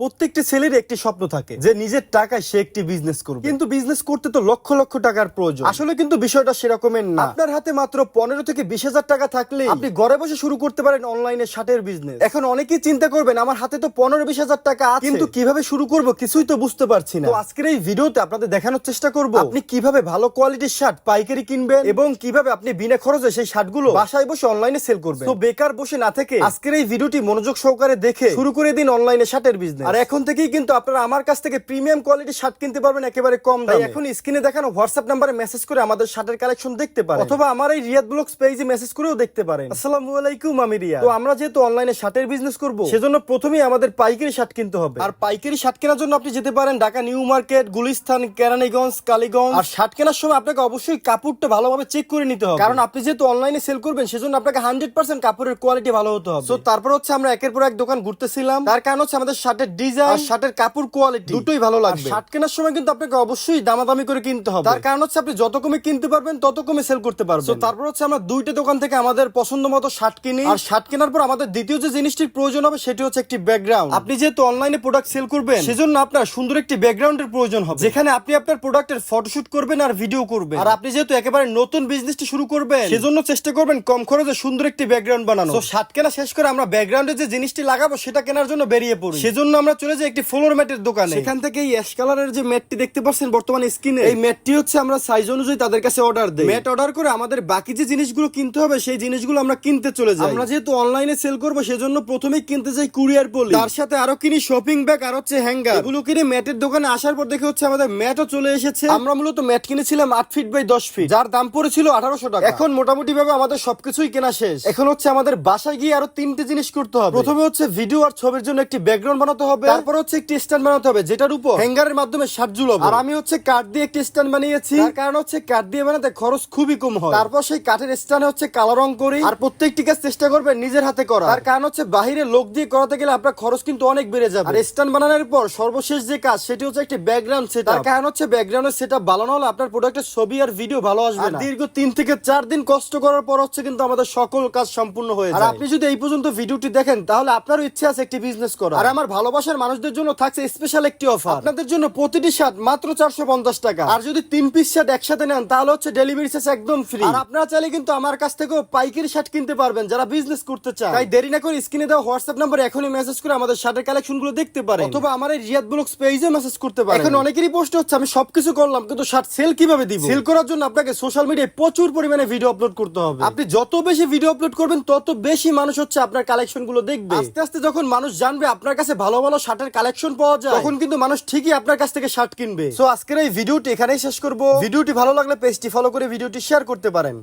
প্রত্যেকটি ছেলের একটি স্বপ্ন থাকে যে নিজের টাকায় সে একটি বিজনেস করবে। কিন্তু বিজনেস করতে তো লক্ষ লক্ষ টাকার প্রয়োজন। আসলে কিন্তু বিষয়টা সেরকমের না। আপনার হাতে মাত্র পনেরো থেকে বিশ হাজার টাকা থাকলে আপনি ঘরে বসে শুরু করতে পারেন অনলাইনে শার্টের বিজনেস এখন অনেকেই চিন্তা করবেন আমার হাতে তো পনেরো বিশ হাজার টাকা আছে। কিন্তু কীভাবে শুরু করব কিছুই তো বুঝতে পারছি না। তো আজকের এই ভিডিওতে আপনাদের দেখানোর চেষ্টা করব। আপনি কীভাবে ভালো কোয়ালিটির শার্ট পাইকারি কিনবেন এবং কীভাবে আপনি বিনা খরচে সেই শার্টগুলো বাসায় বসে অনলাইনে সেল করবেন। তো বেকার বসে না থেকে আজকের এই ভিডিওটি মনোযোগ সহকারে দেখে শুরু করে দিন অনলাইনে শার্টের বিজনেস আর এখন থেকেই কিন্তু আপনারা আমার কাছ থেকে প্রিমিয়াম কোয়ালিটির শার্ট কিনতে পারবেন একেবারে কম দামে। এখন স্ক্রিনে দেখানো হোয়াটসঅ্যাপ নাম্বারে মেসেজ করে আমাদের শার্টের কালেকশন দেখতে পারেন। অথবা আমার এই রিয়াদ ব্লগস পেজে মেসেজ করেও দেখতে পারেন। আসসালামু আলাইকুম আমি রিয়া তো আমরা যেহেতু অনলাইনে শার্টের বিজনেস করব সেজন্য প্রথমেই আমাদের পাইকারি শার্ট কিনতে হবে। আর পাইকারি শার্ট কেনার জন্য আপনি যেতে পারেন ঢাকা নিউ মার্কেট গুলিস্তান কেরানীগঞ্জ কালীগঞ্জ। আর শার্ট কেনার সময় আপনাকে অবশ্যই কাপড়টা ভালোভাবে চেক করে নিতে হবে। কারণ আপনি যেহেতু অনলাইনে সেল করবেন সেজন্য আপনাকে হান্ড্রেড পার্সেন্ট কাপড়ের কোয়ালিটি ভালো হতে হবে। তো তারপর হচ্ছে আমরা একের পর এক দোকান ঘুরতেছিলাম। তার কারণ হচ্ছে আমাদের শার্টের ডিজাইন আর শার্টের কাপড় কোয়ালিটি দুটোই ভালো লাগবে। শার্ট কেনার সময় কিন্তু আপনাকে অবশ্যই দামাদামি করে কিনতে হবে। তার কারণ হচ্ছে আপনি যত কমে কিনতে পারবেন তত কমে সেল করতে পারবেন। তারপর হচ্ছে আমরা দুইটা দোকান থেকে আমাদের পছন্দ মতো শার্ট কিনি। আর শার্ট কেনার পর আমাদের দ্বিতীয় যে জিনিসটির প্রয়োজন হবে সেটি হচ্ছে একটি ব্যাকগ্রাউন্ড আপনি যেহেতু অনলাইনে প্রোডাক্ট সেল করবেন সেজন্য আপনার সুন্দর একটি ব্যাকগ্রাউন্ডের প্রয়োজন হবে। যেখানে আপনি আপনার প্রোডাক্টের ফটোশুট করবেন আর ভিডিও করবেন। আর আপনি যেহেতু একেবারে নতুন বিজনেসটি শুরু করবেন সেজন্য চেষ্টা করবেন কম খরচে সুন্দর একটি ব্যাকগ্রাউন্ড বানানো তো শার্ট কেনা শেষ করে আমরা ব্যাকগ্রাউন্ডে যে জিনিসটি লাগাবো সেটা কেনার জন্য বেরিয়ে পড়ি। সেজন্য আমরা চলে যাই একটি ফ্লোর ম্যাটের দোকানে। সেখান থেকে এই অ্যাশ কালারের যে ম্যাটটি দেখতে পাচ্ছেন বর্তমানে স্ক্রিনে এই ম্যাটটি হচ্ছে আমরা সাইজ অনুযায়ী তাদের কাছে অর্ডার দেই। ম্যাট অর্ডার করে আমাদের বাকি যে জিনিসগুলো কিনতে হবে সেই জিনিসগুলো আমরা কিনতে চলে যাই। আমরা যেহেতু অনলাইনে সেল করব সেজন্য প্রথমেই কিনতে যাই কুরিয়ার পলি। তার সাথে আরও কিনি শপিং ব্যাগ আর হচ্ছে হ্যাঙ্গার এগুলো কিনে ম্যাটের দোকানে আসার পর দেখে হচ্ছে আমাদের ম্যাটও চলে এসেছে। আমরা মূলত ম্যাট কিনেছিলাম আট ফিট বাই দশ ফিট যার দাম পড়েছিল আঠারোশো টাকা। এখন মোটামুটি ভাবে আমাদের সবকিছুই কেনা শেষ। এখন হচ্ছে আমাদের বাসায় গিয়ে আরও তিনটে জিনিস করতে হবে। প্রথমে হচ্ছে ভিডিও আর ছবির জন্য একটি ব্যাকগ্রাউন্ড বানাতে হবে। তারপর হচ্ছে একটি স্ট্যান্ড বানাতে হবে যেটার উপর হ্যাঙ্গারের মাধ্যমে শার্ট ঝুলাবো। আর আমি হচ্ছে কাঠ দিয়ে একটি স্ট্যান্ড বানিয়েছি। তার কারণ হচ্ছে কাঠ দিয়ে বানাতে খরচ খুবই কম হয়। তারপর সেই কাঠের স্ট্যান্ডে হচ্ছে কালো রং করি। আর প্রত্যেকটি কাজ চেষ্টা করবেন নিজের হাতে করা। তার কারণ হচ্ছে বাহিরে লোক দিয়ে করাতে গেলে আপনার খরচ কিন্তু অনেক বেড়ে যাবে। আর স্ট্যান্ড বানানোর পর সর্বশেষ যে কাজ সেটি হচ্ছে একটি ব্যাকগ্রাউন্ড সেট তার কারণ হচ্ছে ব্যাকগ্রাউন্ডের সেটআপ ভালো না হলে আপনার প্রোডাক্টের ছবি আর ভিডিও ভালো আসবে না। দীর্ঘ তিন থেকে চার দিন কষ্ট করার পর হচ্ছে কিন্তু আমাদের সকল কাজ সম্পূর্ণ হয়ে যায়। আর আপনি যদি এই পর্যন্ত ভিডিওটি দেখেন তাহলে আপনারও ইচ্ছে আছে একটি বিজনেস করা আর আমার ভালোবাসার মানুষদের জন্য থাকছে স্পেশাল একটি অফার আপনাদের জন্য প্রতিটি শার্ট মাত্র চারশো পঞ্চাশ টাকা। আর যদি তিন পিস শার্ট একসাথে নেন, তাহলে হচ্ছে ডেলিভারি চার্জ একদম ফ্রি আর আপনারা চাইলে কিন্তু আমার কাছ থেকেও পাইকারি শার্ট কিনতে পারবেন, যারা বিজনেস করতে চান তাই দেরি না করে স্ক্রিনে দেওয়া হোয়াটসঅ্যাপ নাম্বার এখনই মেসেজ করে আমাদের শার্টের কালেকশনগুলো দেখতে পারেন। অথবা আমার এই রিয়াদ ব্লগস পেজে মেসেজ করতে পারেন। এখন অনেকেরই পোস্ট হচ্ছে, আমি সবকিছু করলাম, কিন্তু শার্ট সেল কীভাবে দিব? সেল করার জন্য আপনাকে সোশ্যাল মিডিয়ায় প্রচুর পরিমাণে ভিডিও আপলোড করতে হবে। আপনি যত বেশি ভিডিও আপলোড করবেন, তত বেশি মানুষ হচ্ছে আপনার কালেকশনগুলো দেখবে। আস্তে আস্তে যখন মানুষ জানবে, আপনার কাছে ভালো ভালো শার্টের কালেকশন পাওয়া যায়। তখন কিন্তু মানুষ ঠিকই আপনার কাছ থেকে শার্ট কিনবে। সো আজকের এই ভিডিওটি এখানেই শেষ করব। ভিডিওটি ভালো লাগলে পেজটি ফলো করে ভিডিওটি শেয়ার করতে পারেন।